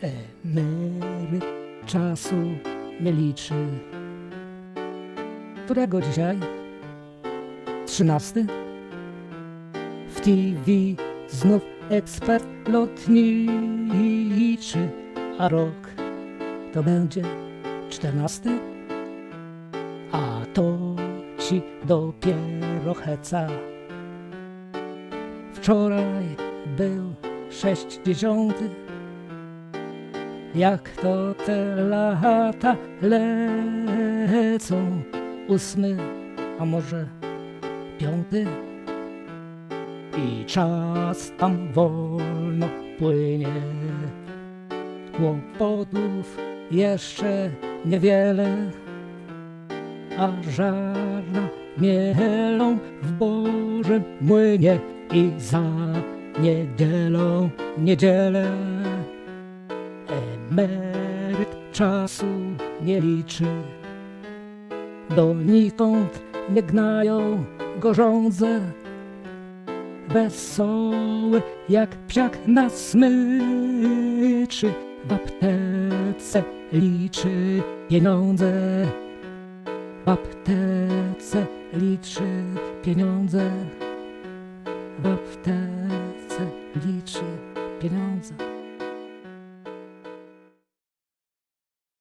Emeryt czasu nie liczy. Którego dzisiaj? Trzynasty? W TV znów ekspert lotniczy, a rok to będzie czternasty? A to ci dopiero heca. Wczoraj był sześćdziesiąty. Jak to te lata lecą? Ósmy, a może piąty? I czas tam wolno płynie. Kłopotów jeszcze niewiele, a żarna mielą w Bożym młynie i za niedzielą niedzielę. Emeryt czasu nie liczy, donikąd nie gnają go żądze. Wesoły jak psiak na smyczy, w aptece liczy pieniądze. W aptece liczy pieniądze. W aptece liczy pieniądze.